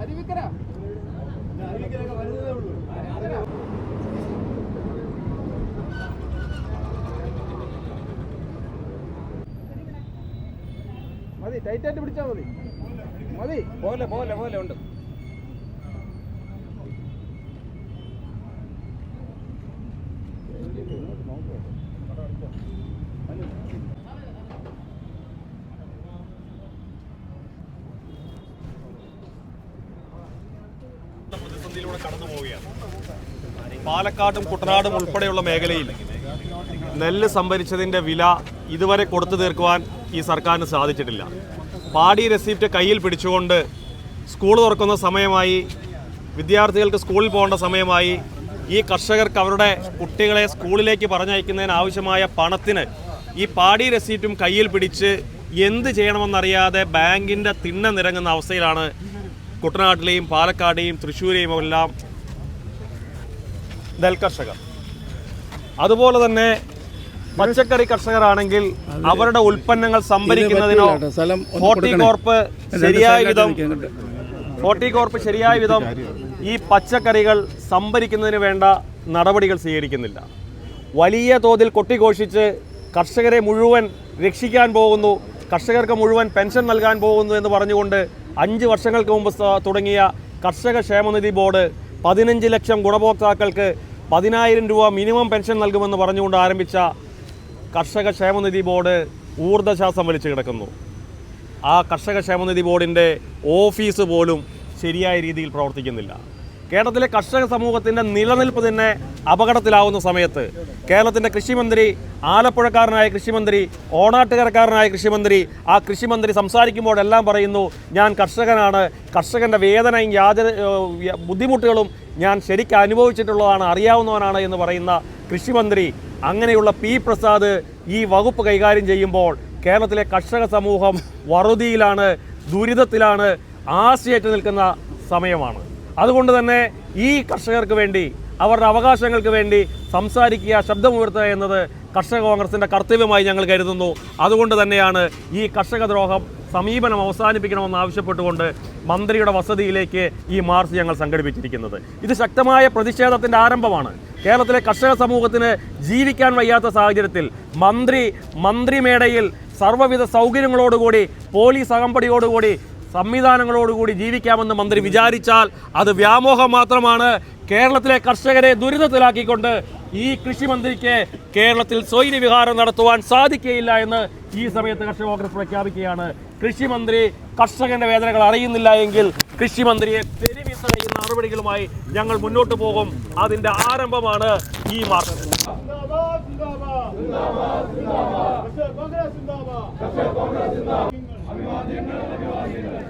അരുവിക്കര മതി ടൈറ്റായിട്ട് പിടിച്ചാ മതി. മതി. പോലെ പോലെ പോലെ ഉണ്ട്. പ്രതിസന്ധിയിലൂടെ കടന്നു പോവുകയാണ്. പാലക്കാടും കുട്ടനാടും ഉൾപ്പെടെയുള്ള മേഖലയിൽ നെല്ല് സംഭരിച്ചതിന്റെ വില ഇതുവരെ കൊടുത്തു തീർക്കുവാൻ ഈ സർക്കാരിന് സാധിച്ചിട്ടില്ല. പാടി റെസിപ്റ്റ് കയ്യിൽ പിടിച്ചുകൊണ്ട് സ്കൂൾ തുറക്കുന്ന സമയമായി വിദ്യാർത്ഥികൾക്ക് സ്കൂളിൽ പോകേണ്ട സമയമായി ഈ കർഷകർക്ക് അവരുടെ കുട്ടികളെ സ്കൂളിലേക്ക് പറഞ്ഞയക്കുന്നതിന് ആവശ്യമായ പണത്തിന് ഈ പാടി റെസീപ്റ്റും കയ്യിൽ പിടിച്ച് എന്ത് ചെയ്യണമെന്നറിയാതെ ബാങ്കിന്റെ തിണ്ണ നിരങ്ങുന്ന അവസ്ഥയിലാണ് കുട്ടനാട്ടിലെയും പാലക്കാടെയും തൃശ്ശൂരെയും എല്ലാം നെൽകർഷകർ അതുപോലെ തന്നെ പച്ചക്കറി കർഷകരാണെങ്കിൽ അവരുടെ ഉൽപ്പന്നങ്ങൾ സംഭരിക്കുന്നതിനോ ഹോർട്ടികോർപ്പ് ശരിയായ വിധം ഹോർട്ടികോർപ്പ് ശരിയായ വിധം ഈ പച്ചക്കറികൾ സംഭരിക്കുന്നതിന് വേണ്ട നടപടികൾ സ്വീകരിക്കുന്നില്ല. വലിയ തോതിൽ കൊട്ടിഘോഷിച്ച് കർഷകരെ മുഴുവൻ രക്ഷിക്കാൻ പോകുന്നു. കർഷകർക്ക് മുഴുവൻ പെൻഷൻ നൽകാൻ പോകുന്നു എന്ന് പറഞ്ഞുകൊണ്ട് അഞ്ച് വർഷങ്ങൾക്ക് മുമ്പ് തുടങ്ങിയ കർഷക ക്ഷേമനിധി ബോർഡ് പതിനഞ്ച് ലക്ഷം ഗുണഭോക്താക്കൾക്ക് പതിനായിരം രൂപ മിനിമം പെൻഷൻ നൽകുമെന്ന് പറഞ്ഞുകൊണ്ട് ആരംഭിച്ച കർഷക ക്ഷേമനിധി ബോർഡ് ഊർജശ്വാസം വലിച്ചു കിടക്കുന്നു. ആ കർഷക ക്ഷേമനിധി ബോർഡിന്റെ ഓഫീസ് പോലും ശരിയായ രീതിയിൽ പ്രവർത്തിക്കുന്നില്ല. കേരളത്തിലെ കർഷക സമൂഹത്തിന്റെ നിലനിൽപ്പ് തന്നെ അപകടത്തിലാവുന്ന സമയത്ത് കേരളത്തിന്റെ കൃഷിമന്ത്രി ആലപ്പുഴക്കാരനായ കൃഷിമന്ത്രി ഓണാട്ടുകരക്കാരനായ കൃഷിമന്ത്രി ആ കൃഷിമന്ത്രി സംസാരിക്കുമ്പോഴെല്ലാം പറയുന്നു ഞാൻ കർഷകനാണ്. കർഷകന്റെ വേദനയും യാതൊരു ബുദ്ധിമുട്ടുകളും ഞാൻ ശരിക്കും അനുഭവിച്ചിട്ടുള്ളതാണ് അറിയാവുന്നവനാണ് എന്ന് പറയുന്ന കൃഷിമന്ത്രി അങ്ങനെയുള്ള പി പ്രസാദ് ഈ വകുപ്പ് കൈകാര്യം ചെയ്യുമ്പോൾ കേരളത്തിലെ കർഷക സമൂഹം വറുതിയിലാണ് ദുരിതത്തിലാണ് ആശയേറ്റ് നിൽക്കുന്ന സമയമാണ്. അതുകൊണ്ട് തന്നെ ഈ കർഷകർക്ക് വേണ്ടി അവരുടെ അവകാശങ്ങൾക്ക് വേണ്ടി സംസാരിക്കുക ശബ്ദമുയർത്തുക എന്നത് കർഷക കോൺഗ്രസിന്റെ കർത്തവ്യമായി ഞങ്ങൾ കരുതുന്നു. അതുകൊണ്ട് തന്നെയാണ് ഈ കർഷക ദ്രോഹം സമീപനം അവസാനിപ്പിക്കണമെന്ന് ആവശ്യപ്പെട്ടുകൊണ്ട് മന്ത്രിയുടെ വസതിയിലേക്ക് ഈ മാർച്ച് ഞങ്ങൾ സംഘടിപ്പിച്ചിരിക്കുന്നത്. ഇത് ശക്തമായ പ്രതിഷേധത്തിന്റെ ആരംഭമാണ്. കേരളത്തിലെ കർഷക സമൂഹത്തിന് ജീവിക്കാൻ വയ്യാത്ത സാഹചര്യത്തിൽ മന്ത്രി മന്ത്രിമേടയിൽ സർവവിധ സൗകര്യങ്ങളോടുകൂടി പോലീസ് അകമ്പടിയോടുകൂടി സംവിധാനങ്ങളോടുകൂടി ജീവിക്കാമെന്ന് മന്ത്രി വിചാരിച്ചാൽ അത് വ്യാമോഹം മാത്രമാണ്. കേരളത്തിലെ കർഷകരെ ദുരിതത്തിലാക്കിക്കൊണ്ട് ഈ കൃഷിമന്ത്രിക്ക് കേരളത്തിൽ സ്വൈര്യ വിഹാരം നടത്തുവാൻ സാധിക്കുകയില്ല എന്ന് ഈ സമയത്ത് കർഷക കോൺഗ്രസ് പ്രഖ്യാപിക്കുകയാണ്. കൃഷിമന്ത്രി കർഷകന്റെ വേദനകൾ അറിയുന്നില്ല എങ്കിൽ കൃഷിമന്ത്രിയെ തെരുവിത്തടയുന്ന നടപടികളുമായി ഞങ്ങൾ മുന്നോട്ട് പോകും. അതിന്റെ ആരംഭമാണ് ഈ സിന്ദാബാദ്. അഭിവാദ്യങ്ങൾ അഭിവാദ്യങ്ങൾ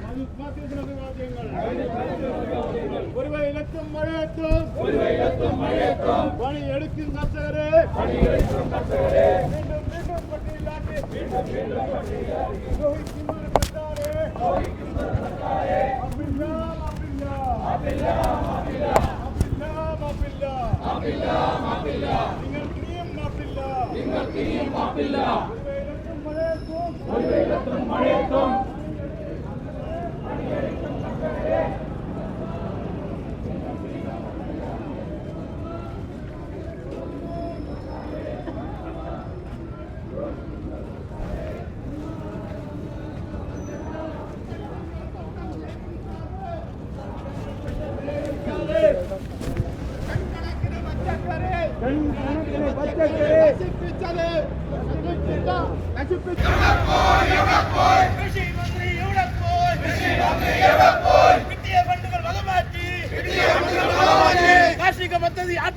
ஒருவயிலத்தும் மழையத்தும் ஒருவயிலத்தும் மழையத்தும் பணி எடுக்கும் கர்த்தகரே பணி எடுக்கும் கர்த்தகரே மீண்டும் மீண்டும் பட்டியலாட்டி மீண்டும் மீண்டும் பட்டியலாட்டி நோய்க்கும் கர்த்தாரே மழையத்தும்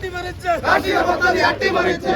അട്ടിമറിച്ച്. കാർഷിക പദ്ധതി അട്ടിമറിച്ച്.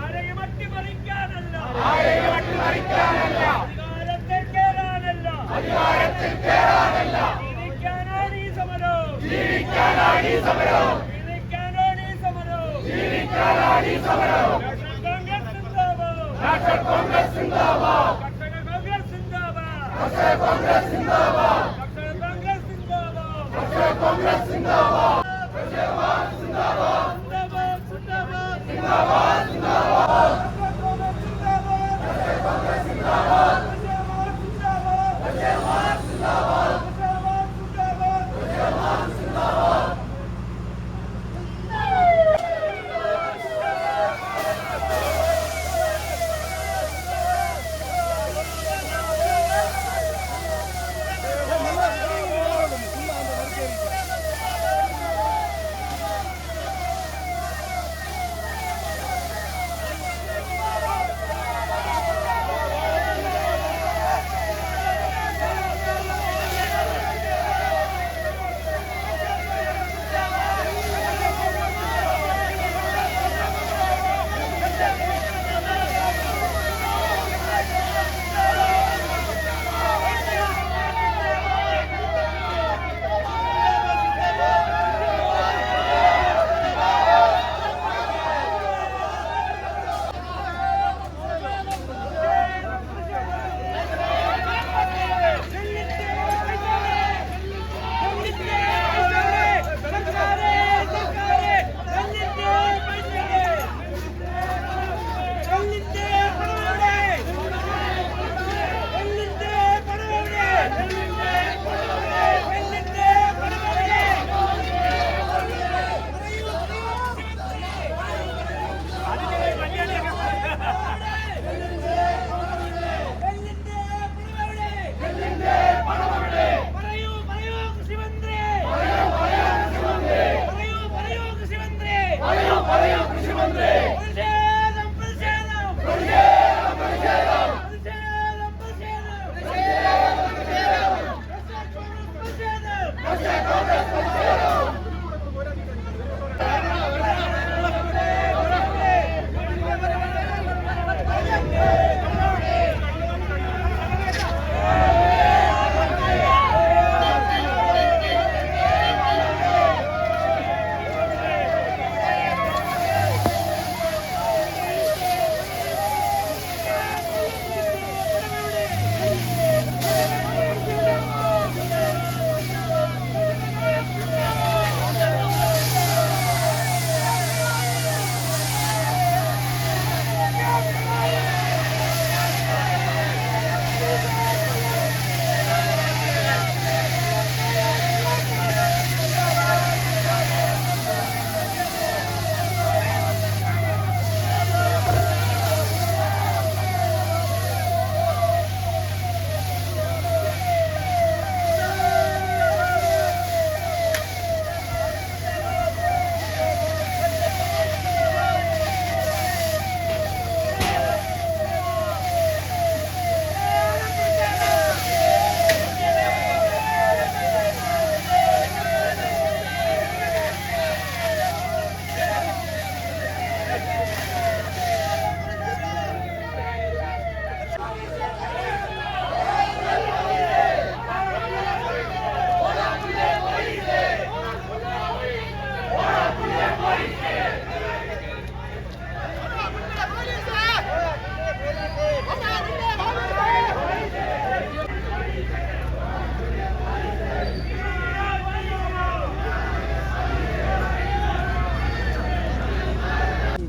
ആരെയും അട്ടിമറിക്കാനല്ല. ആരെയും അട്ടിമറിക്കാനല്ല. അധികാരത്തിൽ കേറാനല്ല. അധികാരത്തിൽ കേറാനല്ല. ജീവിക്കാനാണ് ഈ സമരം. ജീവിക്കാനാണ് ഈ സമരം. ജീവിക്കാനാണ് ഈ സമരം. ജീവിക്കാനാണ് ഈ സമരം. കോൺഗ്രസ് സിന്ദാബാദ്. കോൺഗ്രസ് സിന്ദാബാദ്. കോൺഗ്രസ് സിന്ദാബാദ്. കോൺഗ്രസ് സിന്ദാബാദ്. കോൺഗ്രസ് സിന്ദാബാദ്. കോൺഗ്രസ് സിന്ദാബാദ്. 大炮。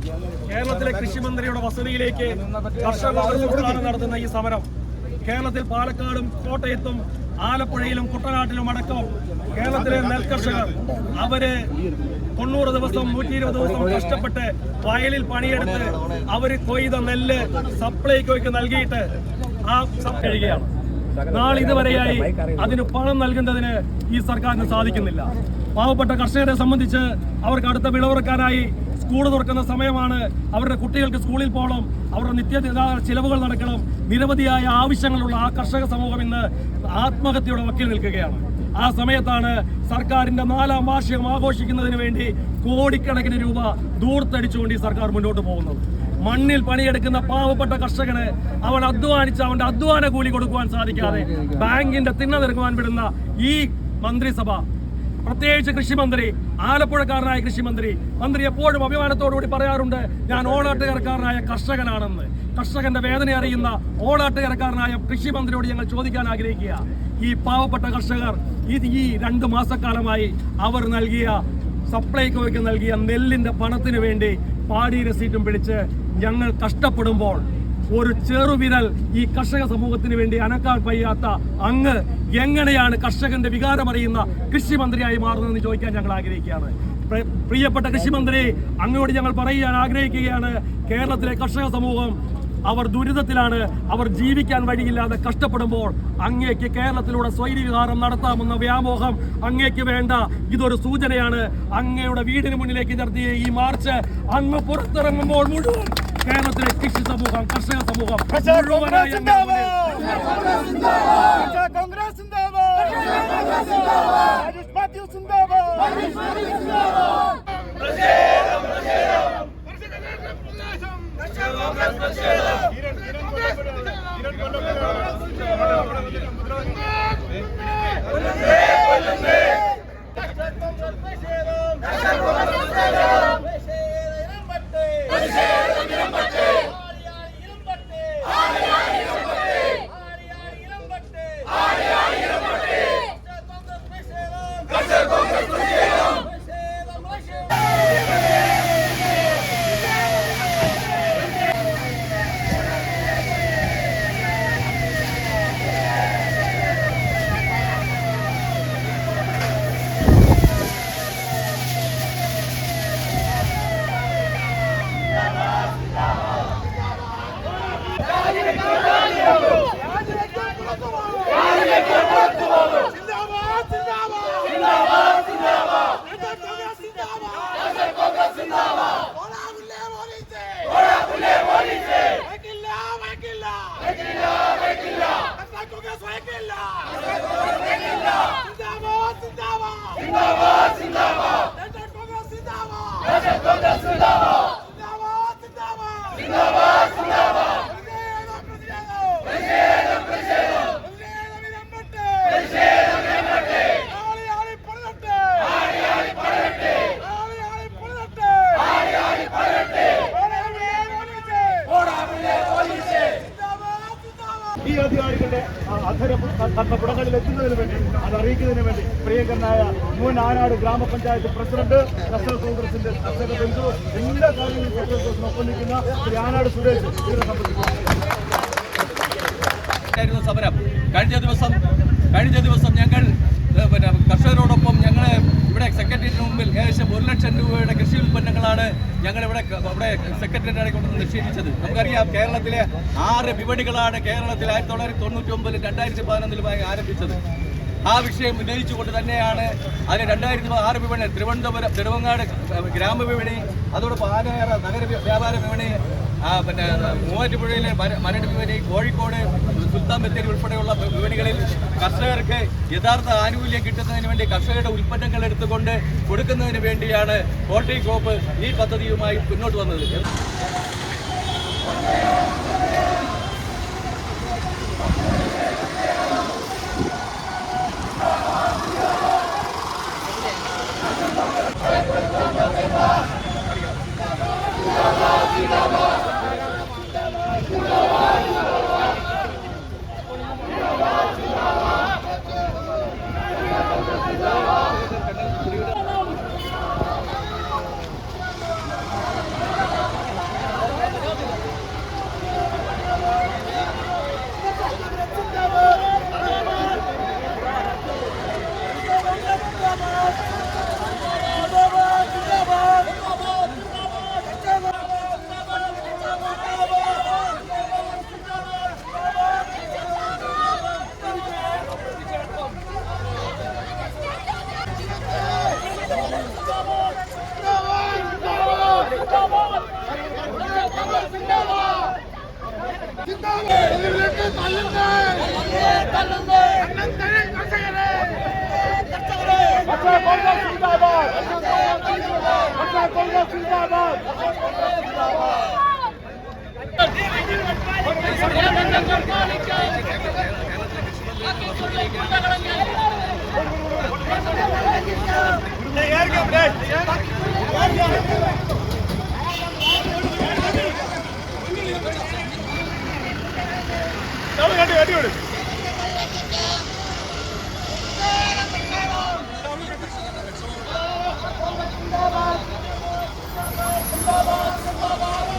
സിന്ദാബാദ് കൃഷിമന്ത്രിയുടെ വസതിയിലേക്ക് കർഷക പ്രസ്ഥാനം നടത്തുന്ന ഈ സമരം. കേരളത്തിൽ പാലക്കാടും കോട്ടയത്തും ആലപ്പുഴയിലും കുട്ടനാട്ടിലും അടക്കം കേരളത്തിലെ നെൽകർഷകർ അവർ തൊണ്ണൂറ് ദിവസം നൂറ്റി ഇരുപത് ദിവസം കഷ്ടപ്പെട്ട് വയലിൽ പണിയെടുത്ത് അവർ കൊയ്ത നെല്ല് സപ്ലൈകോയ്ക്ക് നൽകിയിട്ട് ആ കഴിയുകയാണ്. കഴിയുകയാണ് നാളിതുവരെയായി അതിന് പണം നൽകുന്നതിന് ഈ സർക്കാരിന് സാധിക്കുന്നില്ല. പാവപ്പെട്ട കർഷകരെ സംബന്ധിച്ച് അവർക്ക് അടുത്ത വിളവിറക്കാനായി സ്കൂൾ തുറക്കുന്ന സമയമാണ് അവരുടെ കുട്ടികൾക്ക് സ്കൂളിൽ പോകണം. അവരുടെ നിത്യ ചിലവുകൾ നടക്കണം. നിരവധിയായ ആവശ്യങ്ങളുള്ള ആ കർഷക സമൂഹം ഇന്ന് ആത്മഹത്യയുടെ വക്കിൽ നിൽക്കുകയാണ്. ആ സമയത്താണ് സർക്കാരിന്റെ നാലാം വാർഷികം ആഘോഷിക്കുന്നതിന് വേണ്ടി കോടിക്കണക്കിന് രൂപ ദൂർത്തടിച്ചുകൊണ്ട് ഈ സർക്കാർ മുന്നോട്ട് പോകുന്നത്. മണ്ണിൽ പണിയെടുക്കുന്ന പാവപ്പെട്ട കർഷകന് അവൻ അധ്വാനിച്ച് അവന്റെ അധ്വാന കൂലി കൊടുക്കുവാൻ സാധിക്കാതെ ബാങ്കിന്റെ തിണ്ണ നിരക്കുവാൻ വിടുന്ന ഈ മന്ത്രിസഭ പ്രത്യേകിച്ച് കൃഷിമന്ത്രി ആലപ്പുഴക്കാരനായ കൃഷിമന്ത്രി മന്ത്രി എപ്പോഴും അഭിമാനത്തോടുകൂടി പറയാറുണ്ട് ഞാൻ ഓണാട്ടുകരക്കാരനായ കർഷകനാണെന്ന്. കർഷകന്റെ വേദന അറിയുന്ന ഓണാട്ടുകരക്കാരനായ കൃഷിമന്ത്രിയോട് ഞങ്ങൾ ചോദിക്കാൻ ആഗ്രഹിക്കുക. ഈ പാവപ്പെട്ട കർഷകർ ഇത് ഈ രണ്ട് മാസക്കാലമായി അവർ നൽകിയ സപ്ലൈകോയ്ക്ക് നൽകിയ നെല്ലിന്റെ പണത്തിന് വേണ്ടി പാടി രസീറ്റും പിടിച്ച് ഞങ്ങൾ കഷ്ടപ്പെടുമ്പോൾ ഒരു ചെറുവിരൽ ഈ കർഷക സമൂഹത്തിന് വേണ്ടി അനക്കാൻ വയ്യാത്ത അങ്ങ് എങ്ങനെയാണ് കർഷകന്റെ വികാരമറിയുന്ന കൃഷിമന്ത്രിയായി മാറുന്നതെന്ന് ചോദിക്കാൻ ഞങ്ങൾ ആഗ്രഹിക്കുകയാണ്. പ്രിയപ്പെട്ട കൃഷിമന്ത്രി അങ്ങോട് ഞങ്ങൾ പറയാൻ ആഗ്രഹിക്കുകയാണ്. കേരളത്തിലെ കർഷക സമൂഹം അവർ ദുരിതത്തിലാണ്. അവർ ജീവിക്കാൻ വഴിയില്ലാതെ കഷ്ടപ്പെടുമ്പോൾ അങ്ങേക്ക് കേരളത്തിലൂടെ സ്വൈര്യവിഹാരം നടത്താമെന്ന വ്യാമോഹം അങ്ങേക്ക് വേണ്ട. ഇതൊരു സൂചനയാണ്. അങ്ങയുടെ വീടിന് മുന്നിലേക്ക് നടത്തിയ ഈ മാർച്ച് അങ്ങ് പുറത്തിറങ്ങുമ്പോൾ മുഴുവൻ കേരളത്തിലെ കൃഷി സമൂഹം കർഷക സമൂഹം കോൺഗ്രസ് സിന്ദാബാദ് രാജേഷ് മാത്യു സിന്ദാബാദ് സിന്ദാബാദ് സിന്ദാബാദ് സിന്ദാബാദ് സിന്ദാബാദ് സിന്ദാബാദ് കോൺഗ്രസ് സിന്ദാബാദ് ഓടാവില്ലേ പോലീസേ ഓടാവില്ലേ പോലീസേ വയ്ക്കില്ല വയ്ക്കില്ല വയ്ക്കില്ല വയ്ക്കില്ല കോൺഗ്രസ് വയ്ക്കില്ല സിന്ദാബാദ് സിന്ദാബാദ് സിന്ദാബാദ് സിന്ദാബാദ് കോൺഗ്രസ് സിന്ദാബാദ് കോൺഗ്രസ് സിന്ദാബാദ് സിന്ദാബാദ് സിന്ദാബാദ് സിന്ദാബാദ് സിന്ദാബാദ് പ്രതിഷേധം പ്രതിഷേധം പ്രതിഷേധം പ്രതിഷേധം വിരമ്പട്ടെ ആളി ആളി പടരട്ടെ ആളി ആളി പടരട്ടെ ആളി ആളി പടരട്ടെ ആളി ആളി പടരട്ടെ ഓടാവില്ലേ പോലീസേ ഓടാവില്ലേ പോലീസേ സിന്ദാബാദ് സിന്ദാബാദ് ഈ അധികാരികളുടെ അധര കർമ്മപുടങ്ങളിൽ എത്തുന്നതിന് വേണ്ടി അത് അറിയിക്കുന്നതിന് വേണ്ടി പ്രിയങ്കരനായ മുൻ ആനാട് ഗ്രാമപഞ്ചായത്ത് പ്രസിഡന്റ് കർഷക കോൺഗ്രസിന്റെ കർഷക ബന്ധു എല്ലാ കാര്യങ്ങളും ആനാട് സുരേഷ് സമരം. കഴിഞ്ഞ ദിവസം കഴിഞ്ഞ ദിവസം ഞങ്ങൾ പിന്നെ കർഷകരോടൊപ്പം ഞങ്ങൾ ഇവിടെ സെക്രട്ടേറിയറ്റിന് മുമ്പിൽ ഏകദേശം ഒരു ലക്ഷം രൂപയുടെ കൃഷി ഉൽപ്പന്നങ്ങളാണ് ഞങ്ങൾ ഇവിടെ ഇവിടെ സെക്രട്ടേറിയറ്റ് കൊണ്ടുവന്ന് നിഷേധിച്ചത് നമുക്കറിയാം കേരളത്തിലെ ആറ് വിപണികളാണ് കേരളത്തിൽ ആയിരത്തി തൊള്ളായിരത്തി തൊണ്ണൂറ്റി ഒമ്പതിൽ രണ്ടായിരത്തി പതിനൊന്നിലുമായി ആരംഭിച്ചത്. ആ വിഷയം ഉന്നയിച്ചുകൊണ്ട് തന്നെയാണ് അതിന് രണ്ടായിരത്തി ആറ് വിപണി തിരുവനന്തപുരം തിരുവങ്ങാട് ഗ്രാമവിപണി അതോടൊപ്പം ആനയറ നഗര വ്യാപാര വിപണി പിന്നെ മൂവാറ്റുപുഴയിലെ മര- മരട് വിപണി കോഴിക്കോട് സുൽത്താൻ ബത്തേരി ഉൾപ്പെടെയുള്ള വിപണികളിൽ കർഷകർക്ക് യഥാർത്ഥ ആനുകൂല്യം കിട്ടുന്നതിന് വേണ്ടി കർഷകരുടെ ഉൽപ്പന്നങ്ങൾ എടുത്തുകൊണ്ട് കൊടുക്കുന്നതിന് വേണ്ടിയാണ് കോട്ടയിക്കോപ്പ് ഈ പദ്ധതിയുമായി മുന്നോട്ട് വന്നത്. Baba!